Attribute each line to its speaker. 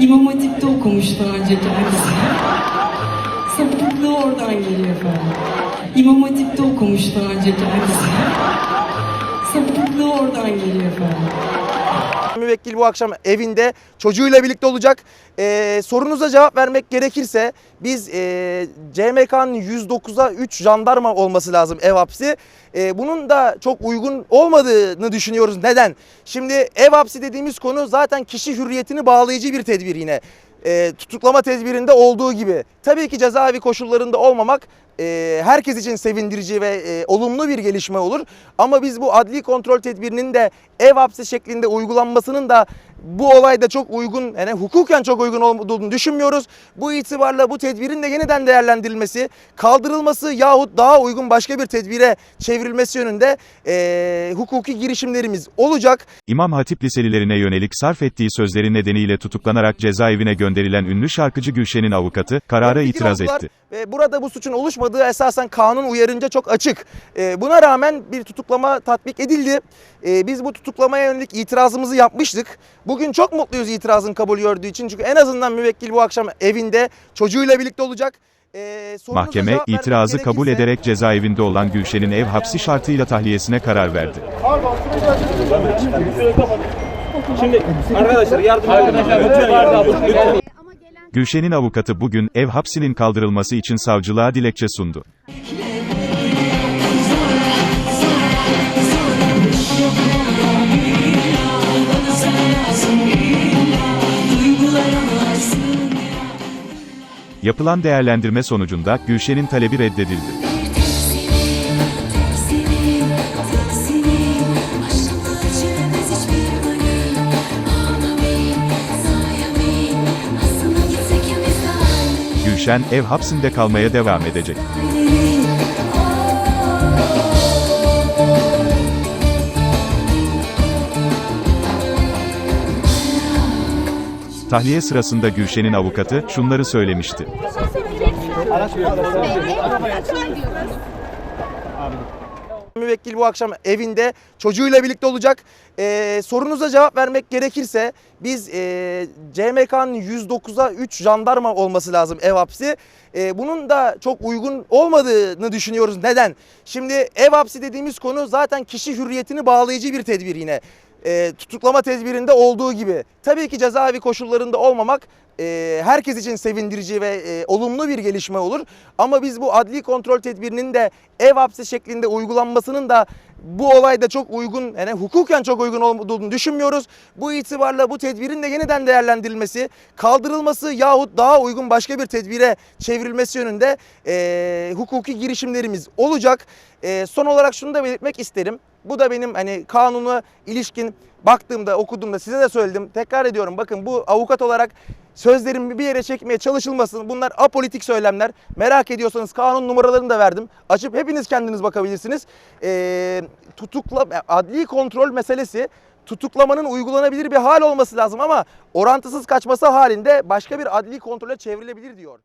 Speaker 1: İmam Hatip'te okumuş daha önce kendisi. Sapıklığı oradan geliyor efendim. İmam Hatip'te okumuş daha önce kendisi. Sapıklığı oradan geliyor efendim.
Speaker 2: Müvekkil bu akşam evinde çocuğuyla birlikte olacak. Ee, sorunuza cevap vermek gerekirse biz e, CMK'nın 109'a 3 jandarma olması lazım ev hapsi. Ee, bunun da çok uygun olmadığını düşünüyoruz. Neden? Şimdi ev hapsi dediğimiz konu zaten kişi hürriyetini bağlayıcı bir tedbir yine. Ee, tutuklama tedbirinde olduğu gibi. Tabii ki cezaevi koşullarında olmamak e, herkes için sevindirici ve e, olumlu bir gelişme olur. Ama biz bu adli kontrol tedbirinin de ev hapsi şeklinde uygulanmasının da bu olayda çok uygun, yani hukuken çok uygun olduğunu düşünmüyoruz. Bu itibarla bu tedbirin de yeniden değerlendirilmesi, kaldırılması yahut daha uygun başka bir tedbire çevrilmesi yönünde e, hukuki girişimlerimiz olacak.
Speaker 3: İmam Hatip liselilerine yönelik sarf ettiği sözleri nedeniyle tutuklanarak cezaevine gönderilen ünlü şarkıcı Gülşen'in avukatı karara
Speaker 2: Fikir
Speaker 3: itiraz etti.
Speaker 2: Ve burada bu suçun oluşmadığı esasen kanun uyarınca çok açık. Ee, buna rağmen bir tutuklama tatbik edildi. Ee, biz bu tutuklamaya yönelik itirazımızı yapmıştık. Bugün çok mutluyuz itirazın kabul gördüğü için. Çünkü en azından müvekkil bu akşam evinde çocuğuyla birlikte olacak. Ee,
Speaker 3: Mahkeme itirazı kabul
Speaker 2: gerekirse-
Speaker 3: ederek cezaevinde olan Gülşen'in ev hapsi şartıyla tahliyesine karar verdi.
Speaker 4: Şimdi arkadaşlar yardım edin.
Speaker 3: Gülşen'in avukatı bugün ev hapsinin kaldırılması için savcılığa dilekçe sundu. Yapılan değerlendirme sonucunda Gülşen'in talebi reddedildi. Gülşen ev hapsinde kalmaya devam edecek. Tahliye sırasında Gülşen'in avukatı şunları söylemişti.
Speaker 2: Müvekkil bu akşam evinde çocuğuyla birlikte olacak. Ee, sorunuza cevap vermek gerekirse biz e, CMK'nın 109'a 3 jandarma olması lazım ev hapsi. Ee, bunun da çok uygun olmadığını düşünüyoruz. Neden? Şimdi ev hapsi dediğimiz konu zaten kişi hürriyetini bağlayıcı bir tedbir yine. Ee, tutuklama tedbirinde olduğu gibi. Tabii ki cezaevi koşullarında olmamak e, herkes için sevindirici ve e, olumlu bir gelişme olur. Ama biz bu adli kontrol tedbirinin de ev hapsi şeklinde uygulanmasının da bu olayda çok uygun, yani hukuken çok uygun olduğunu düşünmüyoruz. Bu itibarla bu tedbirin de yeniden değerlendirilmesi, kaldırılması yahut daha uygun başka bir tedbire çevrilmesi yönünde e, hukuki girişimlerimiz olacak. E, son olarak şunu da belirtmek isterim. Bu da benim hani kanuna ilişkin baktığımda, okuduğumda size de söyledim. Tekrar ediyorum bakın bu avukat olarak sözlerimi bir yere çekmeye çalışılmasın. Bunlar apolitik söylemler. Merak ediyorsanız kanun numaralarını da verdim. Açıp hepiniz kendiniz bakabilirsiniz. Ee, tutukla adli kontrol meselesi tutuklamanın uygulanabilir bir hal olması lazım ama orantısız kaçması halinde başka bir adli kontrole çevrilebilir diyor.